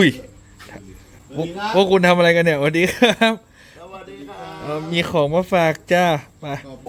อุ้ยพวกพวกคุณทำอะไรกันเนี่ยสวัสดีครับสวัสดีครัเอ่อบมีของมาฝากจ้าไป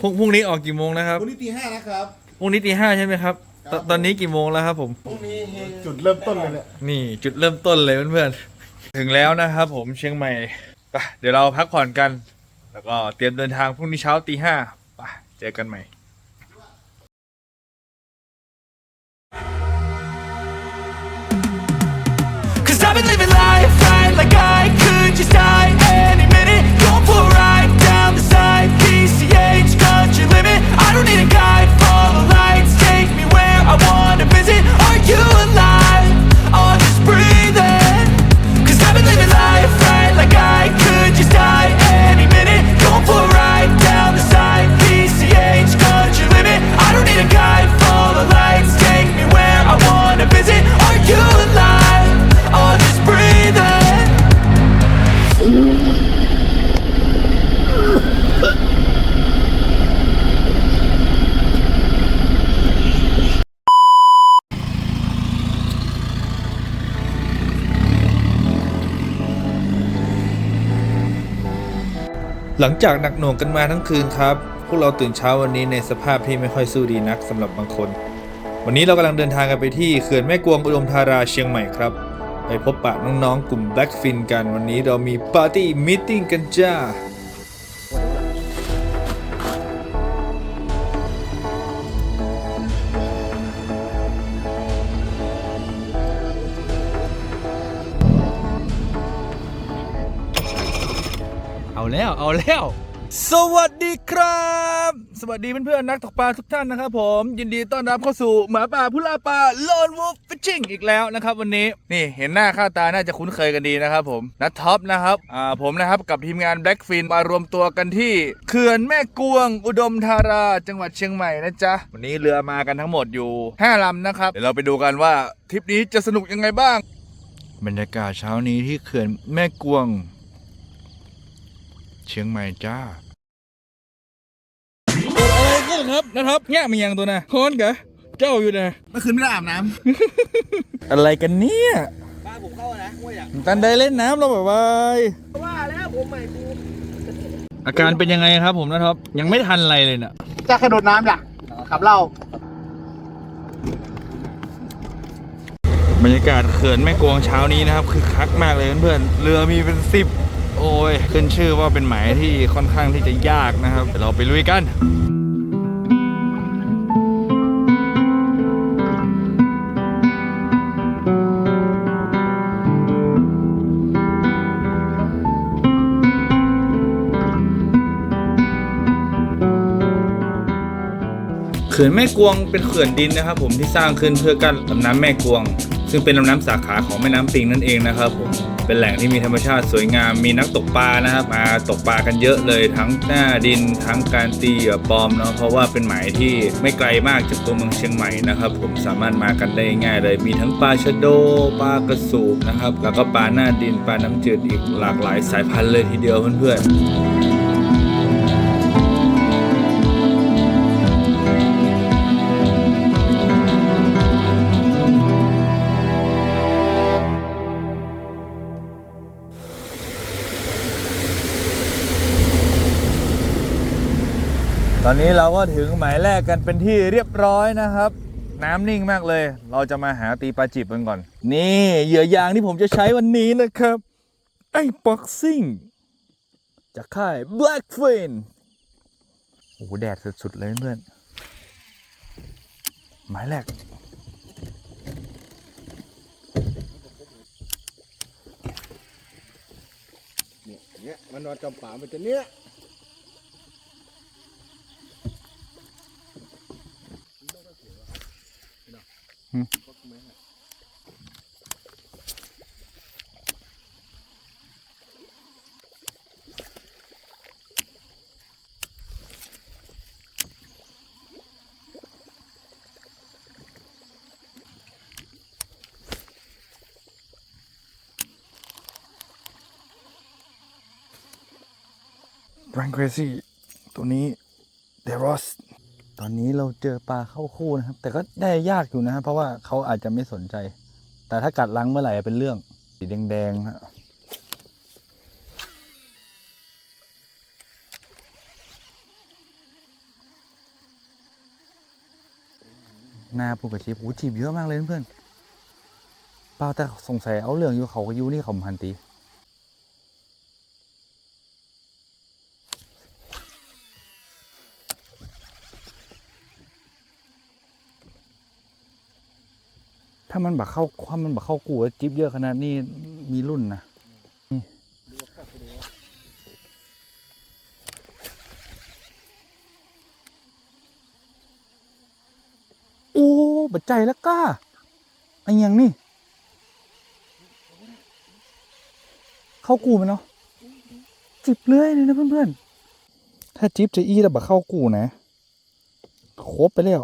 พรุ่งพรุ่งนี้ออกกี่โมงนะครับวันนี้ตีห้านะครับ พรุ่งนี้ตีห้าใช่ไหมครับตตอนนี้กี่โมงแล้วครับผมพรุ่งนี้เฮงจุดเริ่มต้นเลยเนี่ยนี่จุดเริ่มต้นเลยเพื่อนๆ ถึงแล้วนะครับผมเชียงใหม่ไปเดี๋ยวเราพักผ่อนกัน แล้วก็เตรียมเดินทางพรุ่งนี้เช้าตีห้าไปเจอกันใหม่ need a guide, หลังจากหนักหน่วงกันมาทั้งคืนครับ พวกเราตื่นเช้าวันนี้ในสภาพที่ไม่ค่อยสู้ดีนักสำหรับบางคน วันนี้เรากำลังเดินทางกันไปที่เขื่อนแม่กวงอุดมธาราเชียงใหม่ครับ ไปพบปะน้องๆกลุ่ม Blackfin กันวันนี้เรามีปาร์ตี้มิทติ้งกันจ้า เอาแล้วเอาแล้ว สวัสดีครับ สวัสดีเพื่อนๆนักตกปลาทุกท่านนะครับผม ยินดีต้อนรับเข้าสู่หมาป่าผู้ล่าปลาลอนวูฟฟิชชิ่งอีกแล้วนะครับวันนี้นี่เห็นหน้าค่าตาน่าจะคุ้นเคยกันดีนะครับผมนัทท็อปนะครับอ่าผมนะครับกับทีมงาน Blackfin มารวมตัวกันที่เขื่อนแม่กวง อุดมธาราจังหวัดเชียงใหม่นะจ๊ะวันนี้เรือมากันทั้งหมดอยู่5ลำนะครับเดี๋ยวเราไปดูกันว่าทริปนี้จะสนุกยังไงบ้าง บรรยากาศเช้านี้ที่เขื่อนแม่กวง เชียงใหม่จ้าอะไรก็ครับนะครับแง่มียังตัวนะคอนกะเจ้าอยู่นะเมื่อคืนไม่ได้อาบน้อะไรกันเนี่ยำบ้าผมเข้านะห้วยอะตันได้เล่นน้ำแล้วแบบว่าว่าแล้วผมใหม่กูอาการเป็นยังไงครับผมนะครับ ยังไม่ทันอะไรเลยน่ะจะกระโดดน้ำจ้ะขับเหล่าบรรยากาศเขื่อนแม่กวงเช้านี้นะครับคือคักมากเลยเพื่อนๆเรือมีเป็นสิบ โอ้ยขึ้นชื่อว่าเป็นหมายที่ค่อนข้างที่จะยากนะครับเราไปลุยกันเขื่อนแม่กวงเป็นเขื่อนดินนะครับ ผมที่สร้างขึ้นเพื่อกั้นลำน้ำแม่กวง ซึ่งเป็นลำน้ำสาขาของแม่น้ำปิงนั่นเองนะครับผม เป็นแหล่งที่มีธรรมชาติสวยงาม มีนักตกปลานะครับมาตกปลากันเยอะเลยทั้งหน้าดินทั้งการตีเหยื่อปลอมเนาะเพราะว่าเป็นหมายที่ไม่ไกลมากจากตัวเมืองเชียงใหม่นะครับ ผมสามารถมากันได้ง่ายเลย มีทั้งปลาชะโดปลากระสูบนะครับ แล้วก็ปลาหน้าดินปลาน้ำจืดอีกหลากหลายสายพันธุ์เลยทีเดียวเพื่อนๆ ตอนนี้เราก็ถึงหมายแรกกันเป็นที่เรียบร้อยนะครับ น้ำนิ่งมากเลย เราจะมาหาตีปลาจิบกันก่อน นี่เหยื่อยางที่ผมจะใช้วันนี้นะครับ ไอ้บ็อกซิ่งจากค่าย Blackfin โอ้โหแดดสุดๆเลยเพื่อนหมายแรกเนี่ยมันนอนจมป่ามันจะเนี้ย แบง crazy ตัวนี้เดรอส อนนี้เราเจอปลาเข้าคู่นะครับ แต่ก็ได้ยากอยู่นะครับเพราะว่าเขาอาจจะไม่สนใจ แต่ถ้ากัดลังเมื่อไหร่เป็นเรื่องสีแดงๆฮะหน้าผู้กระชิบโอ้จีบเยอะมากเลยเพื่อนเปล่าแต่สงสัยเอาเรื่องอยู่เขาก็อยูนี่เขาพันตี มันบักเข้าถ้ามันบักเข้ากูจิ๊บเยอะขนาดนี้มีรุ่นนะนี่โอ้บัดใจแล้วก้าไอ้ยังนี่ เข้ากูมันเนาะจิบเลื่อยเลยนะเพื่อนๆ ถ้าจิ๊บจะอี้แล้วบักเข้ากูนะครบไปแล้ว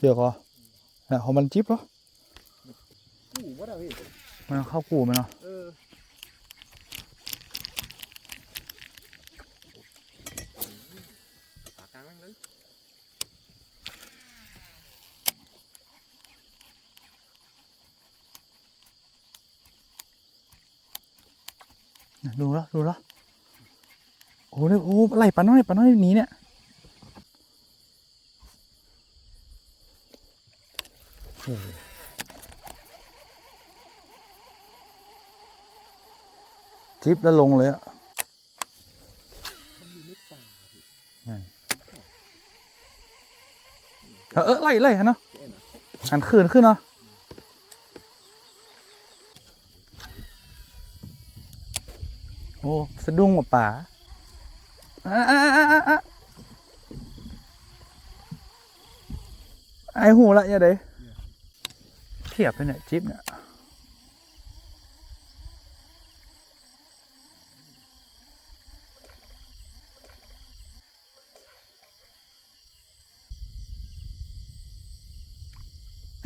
เดี๋ยวก็นะเขามันจิ๊บเหรอ กูว่าได้พี่มันเข้ากูมันเนาะเออปากกลางนั่งเลยดูแล้วดูแล้วโอ้เนี่ยโอ้ไหลปลาน้อยปลาน้อยหนีเนี่ยโอ้ โหทิปแล้วลงเลยอะเออเอไล่ไล่ฮะเนาะหันขึ้นขึ้นเนาะโอ้สะดุ้งว่ะป่าอะอะอะอะอะไอหูละอย่าเด้เทียบไปเนี่ยจิ๊บเนี่ย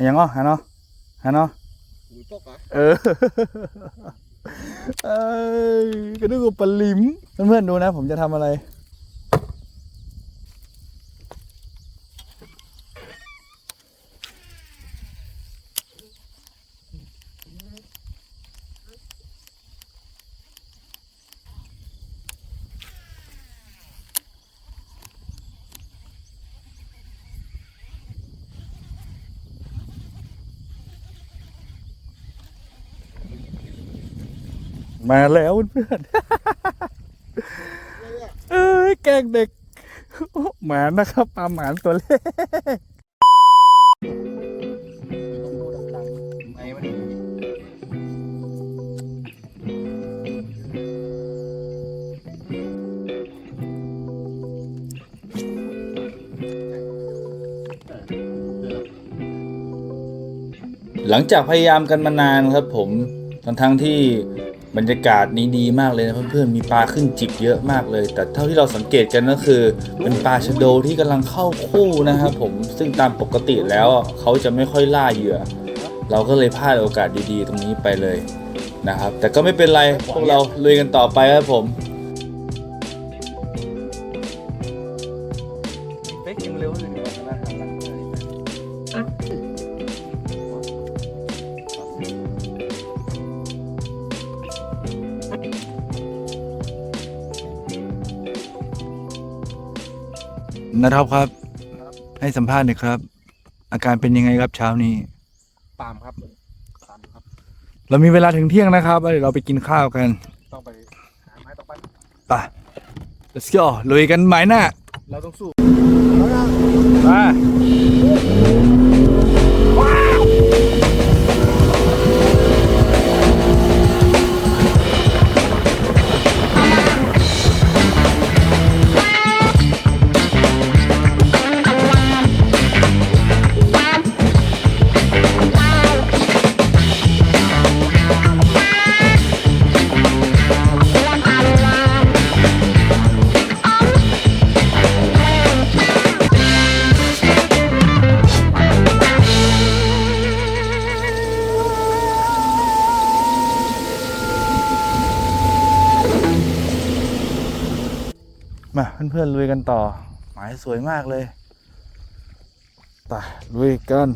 ยังอะฮะเนาะฮะเนาะหูตกอะเออเอ้ยก็นึกว่าปลาลิมเพื่อนๆดูนะ ผมจะทำอะไร มาแล้วเพื่อนๆเอ้ยแกล้งเด็กหมานะครับปลาหมานตัวเล็กไอ้มันหลังจากพยายามกันมานานครับผมทั้งทั้งๆที่ บรรยากาศนี้ดีมากเลยนะเพื่อนๆ มีปลาขึ้นจิบเยอะมากเลย แต่เท่าที่เราสังเกตกันก็คือ เป็นปลาชะโดที่กำลังเข้าคู่นะครับผม ซึ่งตามปกติแล้วเขาจะไม่ค่อยล่าเหยื่อ เราก็เลยพลาดโอกาสดีๆ ตรงนี้ไปเลยนะครับ แต่ก็ไม่เป็นไร พวกเราลุยกันต่อไปครับผม นะครับครับ ให้สัมภาษณ์หน่อยครับ อาการเป็นยังไงครับเช้านี้ตามครับตามครับ เรามีเวลาถึงเที่ยงนะครับแล้วเดี๋ยวเราไปกินข้าวกันต้องไปหาไม้ต่อไปไป let's go ลุยกันหมายหน้า เราต้องสู้ไป สวยมากเลย ไปลุยกัน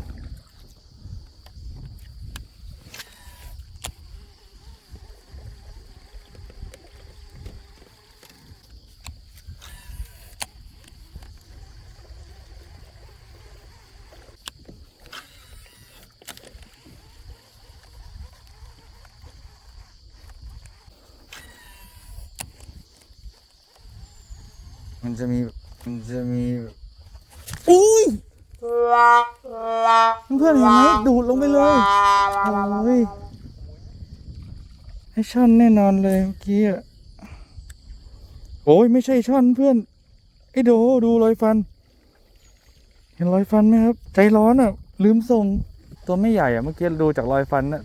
ช่อนแน่นอนเลยเมื่อกี้อะโอ้ยไม่ใช่ช่อนเพื่อนไอ้โดดูรอยฟัน เห็นรอยฟันไหมครับ ใจร้อนอะ ลืมส่งตัวไม่ใหญ่อะเมื่อกี้ดูจากรอยฟันนะ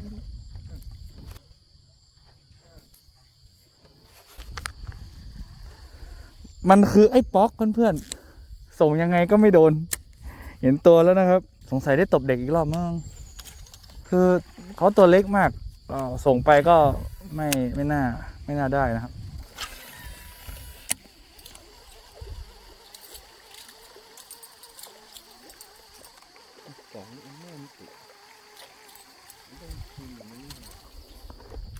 มันคือไอ้ป๊อกเพื่อนๆส่งยังไงก็ไม่โดน เห็นตัวแล้วนะครับ สงสัยได้ตบเด็กอีกรอบมั้งคือเขาตัวเล็กมากส่งไปก็ ไม่ไม่น่าไม่น่าได้นะครับ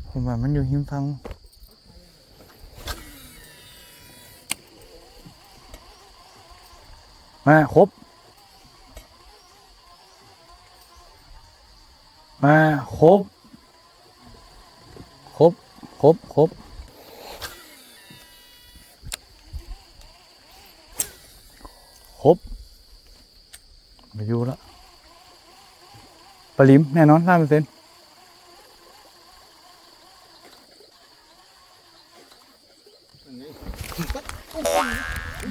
ผมว่ามันอยู่หิมฟังมาครบ มาครบ ครบครบครบครบมาอยู่แล้วปลิมแน่นอนล้านเปอร์เซ็นต์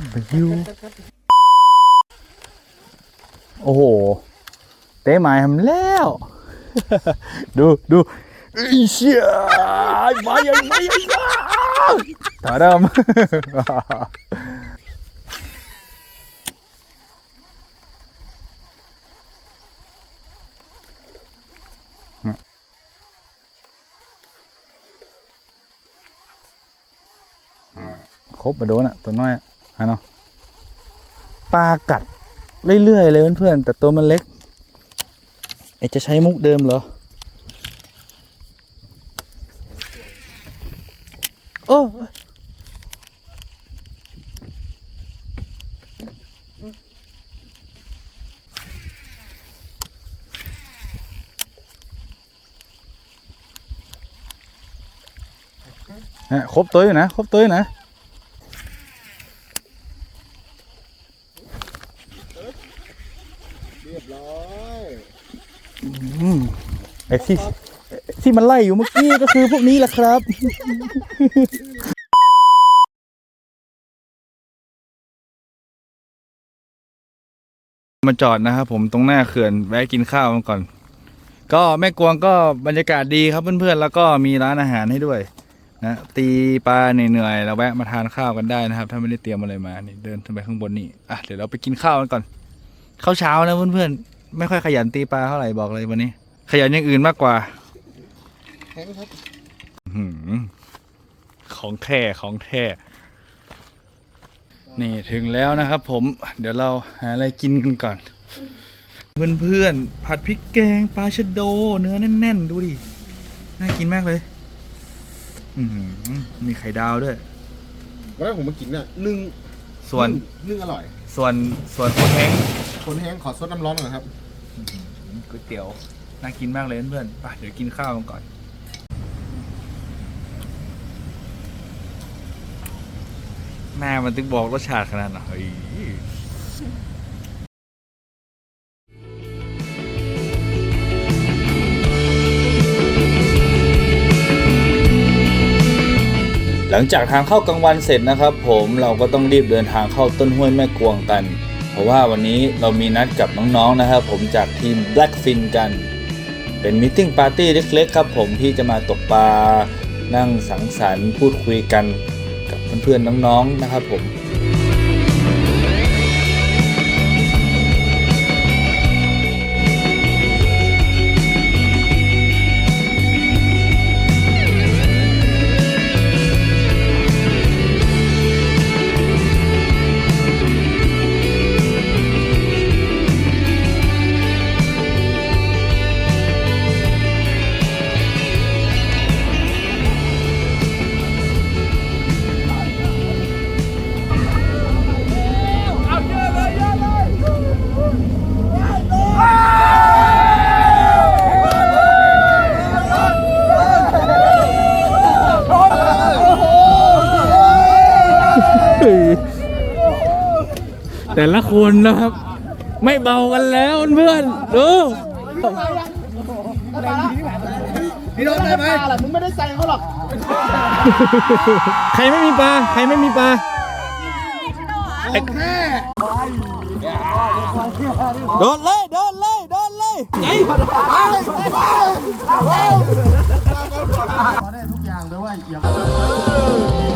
ไปยิวโอ้โห เตะหมายทำแล้ว ดูดู อีเชี่ยมายังมายังตาดำครบมาโดนอะตัวน้อยฮะเนาะปลากัด เรื่อย ๆ เลยเพื่อนๆแต่ตัวมันเล็กไอจะใช้มุกเดิมเหรอ อ้เนี่ยครบตัวอยู่นะ ครบตัวอยู่นะเรียบร้อยอืมไอ้ที่ ที่มันไล่อยู่เมื่อกี้ก็คือพวกนี้แหละครับมาจอดนะครับผมตรงหน้าเขื่อนแวะกินข้าวกันก่อน ก็แม่กวงก็บรรยากาศดีครับเพื่อนๆแล้วก็มีร้านอาหารให้ด้วยนะตีปลาเหนื่อยๆเราแวะมาทานข้าวกันได้นะครับ ถ้าไม่ได้เตรียมอะไรมานี่เดินขึ้นไปข้างบนนี่อะเดี๋ยวเราไปกินข้าวกันก่อนข้าวเช้านะเพื่อนๆไม่ค่อยขยันตีปลาเท่าไหร่บอกเลยวันนี้ ขยันอย่างอื่นมากกว่า แข็งครับอื้อหือของแท้ของแท้นี่ถึงแล้วนะครับผมเดี๋ยวเราหาอะไรกินกันก่อน เพื่อนๆ ผัดพริกแกงปลาชะโด เนื้อแน่น ๆ ดูดิ น่ากินมากเลย อือหือมีไข่ดาวด้วยวันแรกผมมากินเนี่ยนึ่งส่วนนึ่งอร่อย ส่วนส่วนคนแห้งคนแห้งขอซดน้ำร้อนหน่อยครับก๋วยเตี๋ยว น่ากินมากเลยเพื่อนๆไปเดี๋ยวกินข้าวกันก่อน แม่มันตึกบอกรสชาติขนาดไหนเฮ้ยหลังจากทางเข้ากลางวันเสร็จนะครับผมเราก็ต้องรีบเดินทางเข้าต้นห้วยแม่กวงกัน เพราะว่าวันนี้เรามีนัดกับน้องๆนะครับผมจากทีม Blackfin กัน เป็นมิ팅ปาร์ตี้เล็กๆครับผมที่จะมาตกปลานั่งสังสรรค์พูดคุยกัน เพื่อนๆน้องๆนะครับผม แต่ละคนนะครับ ไม่เบากันแล้วเพื่อนๆดูพี่โดนได้ไหมล่ะมึงไม่ได้ใส่เขาหรอก ใครไม่มีปลา ใครไม่มีปลาโดนเลยโดนเลยโดนเลยไอ้ขอได้ทุกอย่างเลยว่าอย่า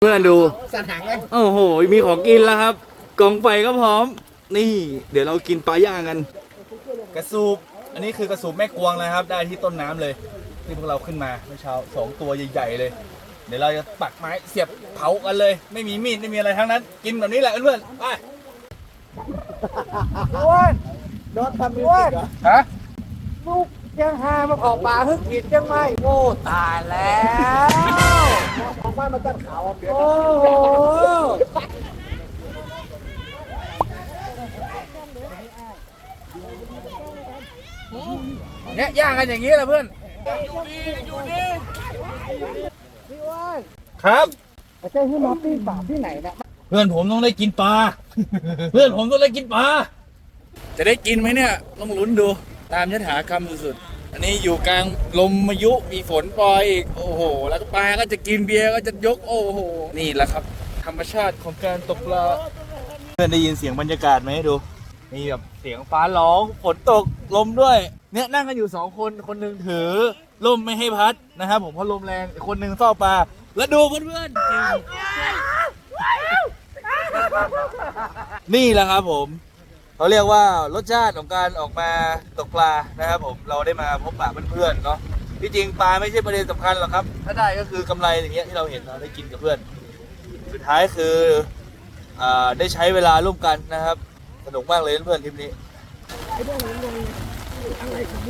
เพื่อนดูสันหางเลยโอ้โห มีของกินแล้วครับกองไฟก็พร้อม นี่ เดี๋ยวเรากินปลาย่างกัน กระสูบ อันนี้คือกระสูบแม่กวงนะครับ ได้ที่ต้นน้ำเลยที่พวกเราขึ้นมาเมื่อเช้าสองตัวใหญ่ ๆ เลย เดี๋ยวเราจะปักไม้เสียบเผากันเลย ไม่มีมีดไม่มีอะไรทั้งนั้น กินแบบนี้แหละเพื่อนๆไปอ้วนโดนทำอ้วนฮะลูก ยังหามาออกปลาเพิ่งกินยังไม่โง่ตายแล้วของบ้านมาตั้งเขาโอ้โหเนี่ยย่างกันอย่างนี้แหละเพื่อน อยู่ดีอยู่ดีครับไม่ใช่ที่มาปีป่าที่ไหนนะเพื่อนผมต้องได้กินปลา เพื่อนผมต้องได้กินปลา จะได้กินไหมเนี่ย ต้องลุ้นดู ตามยถากรรมสุดๆ อันนี้อยู่กลางลมพายุมีฝนปล่อยอีก โอ้โห แล้วก็ปลาก็จะกินเบียร์ก็จะยกโอ้โห นี่แหละครับ ธรรมชาติของการตกปลา เพื่อนได้ยินเสียงบรรยากาศไหมดู มีแบบเสียงฟ้าร้อง ฝนตกลมด้วย เนี่ยนั่งกันอยู่สองคนคนหนึ่งถือลมไม่ให้พัดนะครับผมเพราะลมแรงอีกคนหนึ่งเฝ้าปลา แล้วดูเพื่อนๆนี่แหละครับผม เขาเรียกว่ารสชาติของการออกมาตกปลานะครับผมเราได้มาพบปะเพื่อนๆเนาะที่จริงปลาไม่ใช่ประเด็นสำคัญหรอกครับ ถ้าได้ก็คือกำไรอย่างเงี้ยที่เราเห็นเราได้กินกับเพื่อน สุดท้ายคืออาได้ใช้เวลาร่วมกันนะครับ สนุกมากเลยเพื่อนๆทริปนี้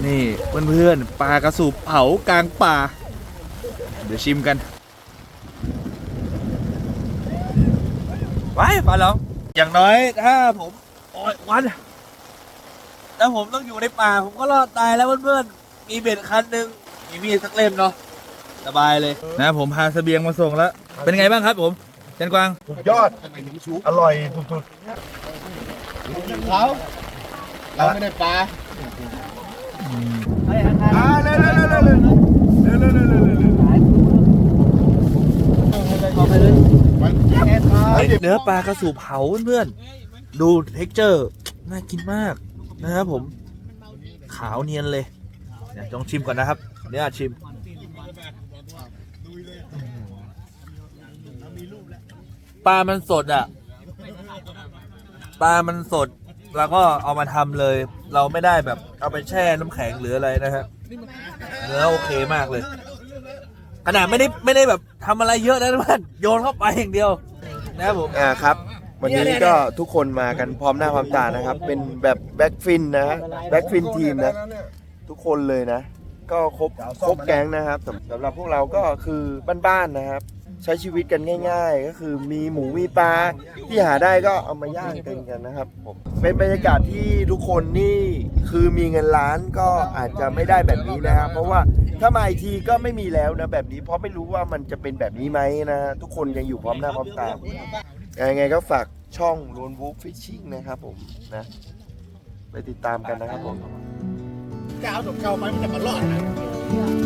นี่เพื่อนๆปลากระสูบเผากลางป่า เดี๋ยวชิมกันไว้ปลาหลองอย่างน้อยถ้าผมโอ้ ยวันถ้าผมต้องอยู่ในป่า ผมก็รอดตายแล้วเพื่อนๆ มีเบ็ดคันหนึ่งมีมีดสักเล่มเนาะ สบายเลย นะผมพาเสบียงมาส่งแล้ว เป็นไงบ้างครับผมเจนกวางยอด อร่อยสุดๆเขาเราไม่ได้ปลาอ่าเร็วเร็วเร็วเร็วเร็วเร็วเร็วเร็วเร็วเร็วไปเนื้อปลากระสูบเผาเพื่อนๆ ดูเท็กเจอร์น่ากินมากนะครับผมขาวเนียนเลยเดี๋ยวลองชิมก่อนนะครับเดี๋ยวชิมปลามันสดอะปลามันสดแล้วก็เอามาทำเลย เราไม่ได้แบบเอาไปแช่น้ำแข็งหรืออะไรนะฮะเนื้อโอเคมากเลย ขนาดไม่ได้ไม่ได้แบบทำอะไรเยอะนะเพื่อนโยนเข้าไปอย่างเดียวนะครับผมอ่าครับ วันนี้ก็ทุกคนมากันพร้อมหน้าพร้อมตานะครับ เป็นแบบแบ็กฟินนะแบ็กฟินทีมนะ ทุกคนเลยนะ ก็ครบครบแก๊งนะครับสำสำหรับพวกเราก็คือบ้านๆนะครับ ใช้ชีวิตกันง่าย ๆ ก็คือมีหมูมีปลาที่หาได้ก็เอามาย่างกันกันนะครับผมเป็นบรรยากาศที่ทุกคนนี่คือมีเงินล้านก็อาจจะไม่ได้แบบนี้นะครับเพราะว่าถ้ามาอีกทีก็ไม่มีแล้วนะแบบนี้เพราะไม่รู้ว่ามันจะเป็นแบบนี้ไหมนะทุกคนยังอยู่พร้อมหน้าพร้อมตา ยังไงก็ฝากช่อง l o n e Wolf Fishing นะครับผมนะไปติดตามกันนะครับผมจะเอาดอกเก่าไปมันจะมารอดนะ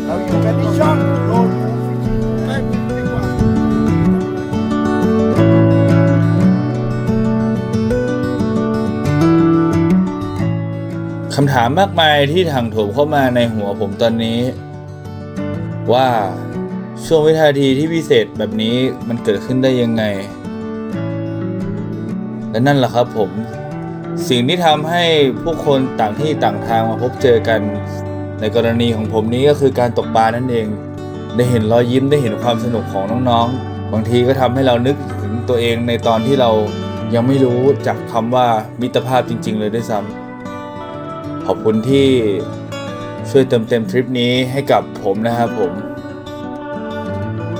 เราอยู่กันที่ช่อง l o n e Wolf Fishing แม่งดีกว่าคำถามมากมายที่ถังโถมเข้ามาในหัวผมตอนนี้ ว่าช่วงวินาทีที่พิเศษแบบนี้มันเกิดขึ้นได้ยังไง และนั่นแหละครับผม สิ่งที่ทำให้ผู้คนต่างที่ต่างทางมาพบเจอกัน ในกรณีของผมนี้ก็คือการตกปลานั่นเอง ได้เห็นรอยยิ้มได้เห็นความสนุกของน้องๆ บางทีก็ทำให้เรานึกถึงตัวเองในตอนที่เรายังไม่รู้จักคำว่ามิตรภาพจริง ๆ เลยด้วยซ้ำขอบคุณที่ช่วยเติมเต็มทริปนี้ให้กับผมนะครับผม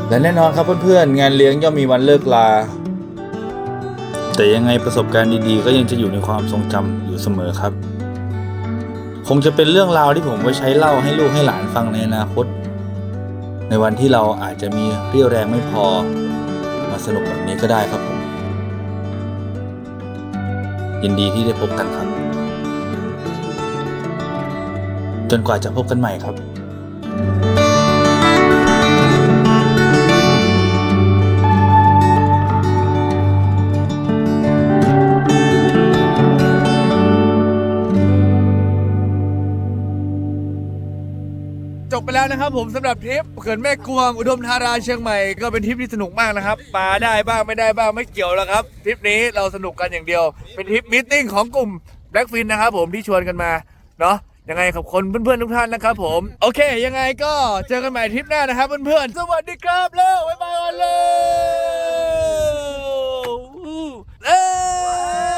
และแน่นอนครับเพื่อนๆ งานเลี้ยงย่อมมีวันเลิกลา แต่ยังไงประสบการณ์ดีๆ ก็ยังจะอยู่ในความทรงจำอยู่เสมอครับ คงจะเป็นเรื่องราวที่ผมไว้ใช้เล่าให้ลูกให้หลานฟังในอนาคต ในวันที่เราอาจจะมีเรี่ยวแรงไม่พอ มาสนุกแบบนี้ก็ได้ครับผม ยินดีที่ได้พบกันครับ จนกว่าจะพบกันใหม่ครับ จบไปแล้วนะครับ ผมสำหรับทริปเขื่อนแม่กวงอุดมธาราเชียงใหม่ก็เป็นทริปที่สนุกมากนะครับปลาได้บ้างไม่ได้บ้างไม่เกี่ยวแล้วครับทริปนี้เราสนุกกันอย่างเดียว เป็นทริปมิทติ้งของกลุ่มแบล็กฟินนะครับผมที่ชวนกันมาเนาะยังไงขอบคุณเพื่อนๆทุกท่านนะครับผม โอเค ยังไงก็เจอกันใหม่ทริปหน้านะครับเพื่อนๆสวัสดีครับแล้วบ๊ายบายวันเลย